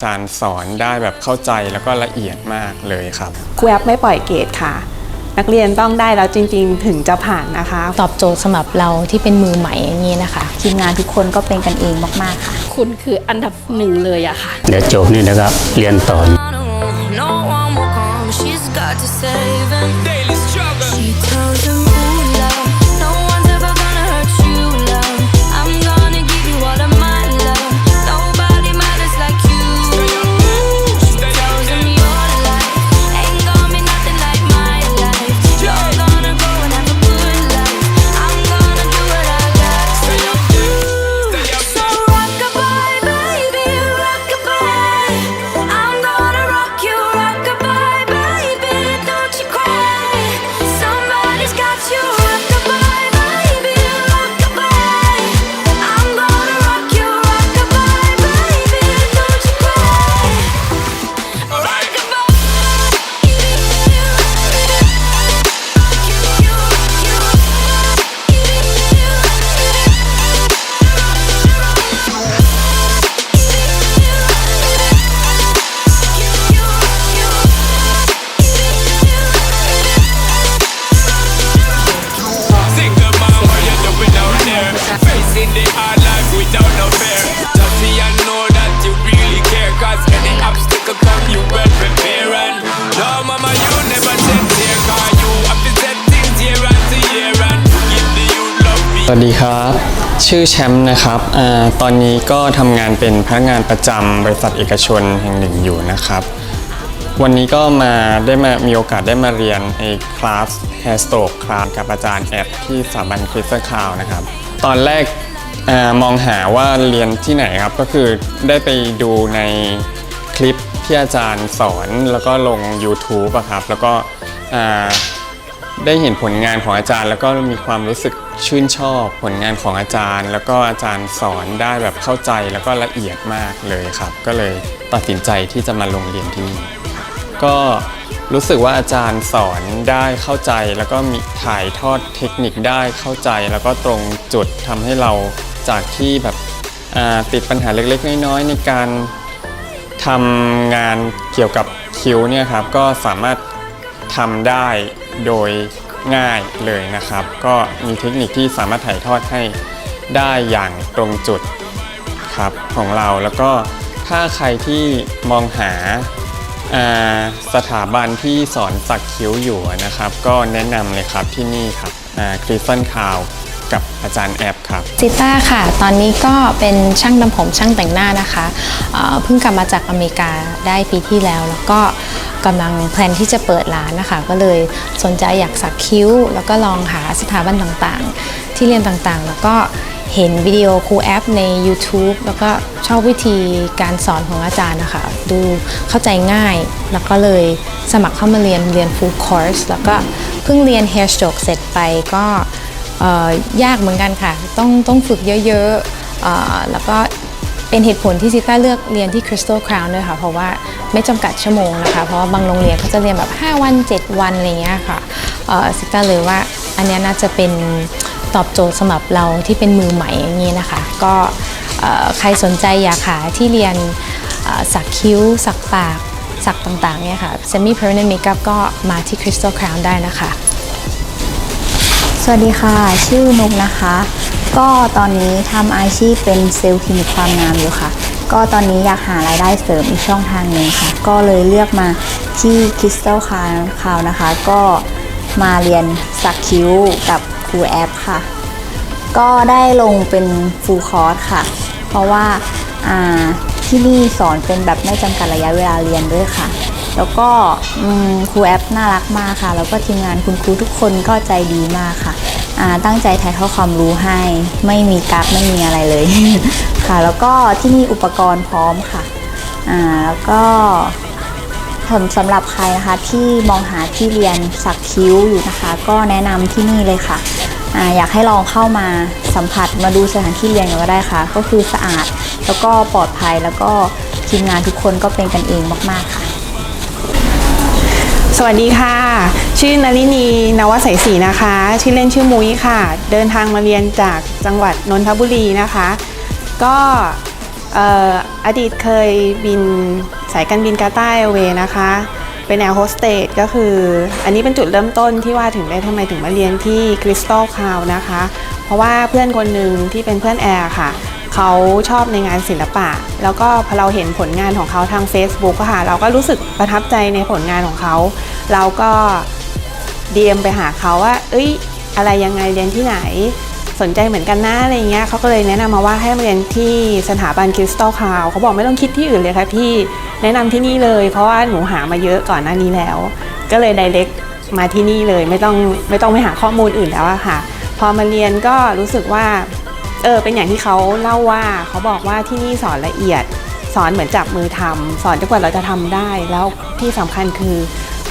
อาจารย์สอนได้แบบเข้าใจแล้วก็ละเอียดมากเลยครับ ครูแอปไม่ปล่อยเกรดค่ะ นักเรียนต้องได้แล้วจริงๆ ถึงจะผ่านนะคะ ตอบโจทย์สำหรับเราที่เป็นมือใหม่อย่างนี้นะคะ ทีมงานทุกคนก็เป็นกันเองมากๆค่ะ คุณคืออันดับหนึ่งเลยอะค่ะ เดี๋ยวจบนี่นะครับ เรียนต่อ สวัสดีครับ ชื่อแชมป์นะครับอตอนนี้ก็ทำงานเป็นพนักงานประจำบริษัทเอกชนแห่งหนึ่งอยู่นะครับ วันนี้ก็มาได้มามีโอกาสได้มาเรียนไอ้คลาส Hair Stroke คลาสกับอาจารย์แอดที่สถาบันคริสตัลคาวนะครับ ตอนแรกอมองหาว่าเรียนที่ไหนครับ ก็คือได้ไปดูในคลิปที่อาจารย์สอนแล้วก็ลง YouTube อะครับ แล้วก็ ได้เห็นผลงานของอาจารย์ แล้วก็มีความรู้สึกชื่นชอบผลงานของอาจารย์ แล้วก็อาจารย์สอนได้แบบเข้าใจแล้วก็ละเอียดมากเลยครับ ก็เลยตัดสินใจที่จะมาลงเรียนที่นี่ก็รู้สึกว่าอาจารย์สอนได้เข้าใจ แล้วก็มีถ่ายทอดเทคนิคได้เข้าใจ แล้วก็ตรงจุดทำให้เราจากที่แบบติดปัญหาเล็กๆ น้อยๆในการทำงานเกี่ยวกับคิ้วเนี่ยครับก็สามารถทำได้ โดยง่ายเลยนะครับ ก็มีเทคนิคที่สามารถถ่ายทอดให้ได้อย่างตรงจุดครับของเราแล้วก็ถ้าใครที่มองหาาสถาบันที่สอนสักคิ้วอยู่นะครับ ก็แนะนำเลยครับที่นี่ครับคริสตันคาว กับอาจารย์แอปครับซิต้าค่ะ ตอนนี้ก็เป็นช่างทำผมช่างแต่งหน้านะคะเเพิ่งกลับมาจากอเมริกาได้ปีที่แล้ว แล้วก็กำลังแพลนที่จะเปิดร้านนะคะ ก็เลยสนใจอยากสักคิ้ว แล้วก็ลองหาสถาบันต่างๆ ที่เรียนต่างๆ แล้วก็เห็นวิดีโอครูแอปใน YouTube แล้วก็ชอบวิธีการสอนของอาจารย์นะคะ ดูเข้าใจง่าย แล้วก็เลยสมัครเข้ามาเรียนเรียน full course แล้วก็เพิ่งเรียน hair stroke เสร็จไปก็ ยากเหมือนกันค่ะ ต้องต้องฝึกเยอะๆอแล้วก็เป็นเหตุผลที่ซิต้าเลือกเรียนที่ Crystal Crown ด้วยค่ะ เพราะว่าไม่จำกัดชั่วโมงนะคะ เพราะว่าบางโรงเรียนเขาจะเรียนแบบ 5 วัน 7 วันอะไรเงี้ยค่ะซิต้าเลยว่าอันนี้น่าจะเป็นตอบโจทย์สำหรับเราที่เป็นมือใหม่อย่างนี้นะคะ ก็ใครสนใจอยากหาที่เรียนสักคิ้ว สักปาก สักต่างๆเนี่ยค่ะ Semi Permanent Makeup ก็มาที่ Crystal Crown ได้นะคะ วัสดีค่ะ ชื่อนุกนะคะ ก็ตอนนี้ทำอาชีพเป็นเซลล์คลินิกความงามอยู่ค่ะ ก็ตอนนี้อยากหารายได้เสริมอีกช่องทางหนึ่งค่ะ ก็เลยเลือกมาที่ Crystal c o w นะคะ ก็มาเรียนสักคิ้วกับครูแอปค่ะ ก็ได้ลงเป็นฟูลคอร์สค่ะ เพราะว่าอ่าที่นี่สอนเป็นแบบไม่จำกัดระยะเวลาเรียนด้วยค่ะ แล้วก็ครูแอปน่ารักมากค่ะ แล้วก็ทีมงานคุณครูทุกคนก็ใจดีมากค่ะ ตั้งใจถ่ายทอดความรู้ให้ ไม่มีกักไม่มีอะไรเลยค่ะ แล้วก็ที่นี่อุปกรณ์พร้อมค่ะแล้วก็ผมสำหรับใครนะคะที่มองหาที่เรียนสักคิ้วอยู่นะคะ ก็แนะนำที่นี่เลยค่ะออยากให้ลองเข้ามาสัมผัสมาดูสถานที่เรียนกันก็ได้ค่ะ ก็คือสะอาดแล้วก็ปลอดภัยแล้วก็ทีมงานทุกคนก็เป็นกันเองมาก ๆ ค่ะ สวัสดีค่ะ ชื่อนลินีนวสัยศรีนะคะ ชื่อเล่นชื่อมุ้ยค่ะ เดินทางมาเรียนจากจังหวัดนนทบุรีนะคะ ก็อดีตเคยบินสายการบินกาต้าร์แอเวย์นะคะ เป็นแอร์โฮสเตสก็คือ อันนี้เป็นจุดเริ่มต้นที่ว่าถึงได้ทำไมถึงมาเรียนที่คริสตัลคาวนะคะ เพราะว่าเพื่อนคนหนึ่งที่เป็นเพื่อนแอร์ค่ะ เขาชอบในงานศิลปะ แล้วก็พอเราเห็นผลงานของเขาทาง Facebook ค่ะเราก็รู้สึกประทับใจในผลงานของเขา เราก็ DM ไปหาเขาว่า เอ้ย อะไรยังไงเรียนที่ไหน สนใจเหมือนกันนะอะไรเงี้ยเขาก็เลยแนะนำมาว่าให้มาเรียนที่สถาบันคริสตัลคาวเขาบอกไม่ต้องคิดที่อื่นเลยค่ะพี่แนะนำที่นี่เลย เพราะว่าหนูหามาเยอะก่อนหน้านี้แล้ว ก็เลย direct มาที่นี่เลยไม่ต้องไม่ต้องไปหาข้อมูลอื่นแล้วอะค่ะ พอมาเรียนก็รู้สึกว่า เออเป็นอย่างที่เขาเล่าว่าเขาบอกว่าที่นี่สอนละเอียด สอนเหมือนจับมือทำสอนจนกว่าเราจะทำได้ แล้วที่สำคัญคือ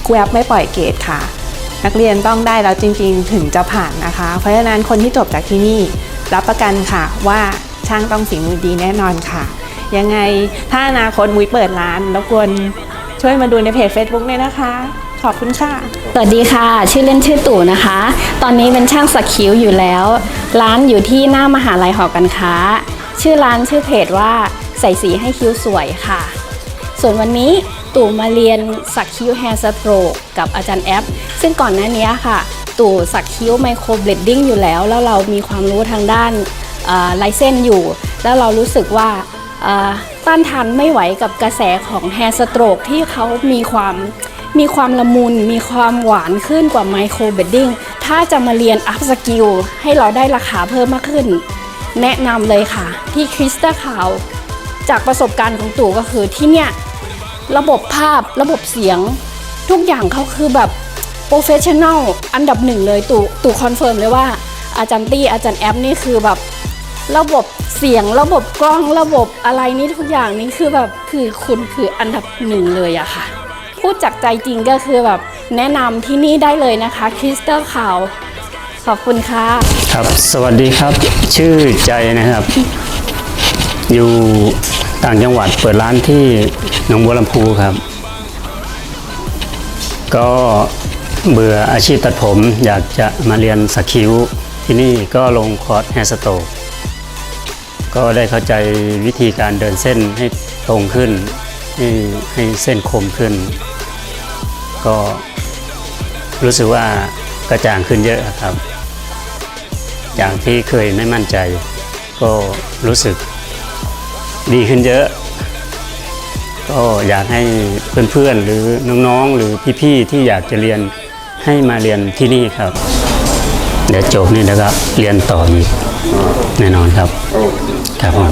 ครูแอปไม่ปล่อยเกรดค่ะ นักเรียนต้องได้แล้วจริง ๆ ถึงจะผ่านนะคะ เพราะฉะนั้นคนที่จบจากที่นี่ รับประกันค่ะว่าช่างต้องฝีมือดีแน่นอนค่ะ ยังไงถ้าอนาคตมุ้ยเปิดร้านรบกวนช่วยมาดูในเพจ Facebook ด้วยนะคะ ขอบคุณค่ะ สวัสดีค่ะ ชื่อเล่นชื่อตู่นะคะ ตอนนี้เป็นช่างสักคิ้วอยู่แล้ว ร้านอยู่ที่หน้ามหาลัยหอการค้า ชื่อร้านชื่อเพจว่าใส่สีให้คิ้วสวยค่ะ ส่วนวันนี้ตู่มาเรียนสักคิ้วแฮร์สโตรกกับอาจารย์แอป ซึ่งก่อนหน้านี้ค่ะ ตู่สักคิ้วไมโครเบลดดิ้งอยู่แล้ว แล้วเรามีความรู้ทางด้านลายเส้นอยู่ แล้วเรารู้สึกว่าต้านทานไม่ไหวกับกระแสของแฮร์สโตรกที่เขามีความมีความละมุน มีความหวานขึ้นกว่าไมโครเบดดิ้ง ถ้าจะมาเรียนอัพสกิลให้เราได้ราคาเพิ่มมากขึ้น แนะนำเลยค่ะ ที่คริสตัลคาวจากประสบการณ์ของตู่ก็คือที่เนี่ย ระบบภาพระบบเสียง ทุกอย่างเขาคือแบบโปรเฟชชั่น a ลอันดับหนึ่งเลยตู่ตู่คอนเฟิร์มเลยว่าอาจารย์ตี้อาจารย์แอปนี่คือแบบ ระบบเสียงระบบกล้องระบบอะไรนี่ทุกอย่างนี่คือแบบคือคุณคืออันดับหนึ่งเลยอะค่ะ พูดจากใจจริงก็คือแบบ แนะนำที่นี่ได้เลยนะคะคริสตัลคาวขอบคุณค่ะ ครับ สวัสดีครับ ชื่อใจนะครับ อยู่ต่างจังหวัดเปิดร้านที่หนองบัวลำพูครับ ก็เบื่ออาชีพตัดผม อยากจะมาเรียนสักคิ้ว ที่นี่ก็ลงคอร์สแฮสโตกก็ได้เข้าใจวิธีการเดินเส้นให้ตรงขึ้น ให้ให้เส้นคมขึ้น ก็ รู้สึกว่ากระจ่างขึ้นเยอะครับ อย่างที่เคยไม่มั่นใจ ก็รู้สึกดีขึ้นเยอะ ก็อยากให้เพื่อนๆหรือน้องๆหรือพี่ๆที่อยากจะเรียนให้มาเรียนที่นี่ครับ เดี๋ยวจบนี่แล้วก็เรียนต่ออีกแน่นอนครับ ครับผม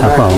ครับผม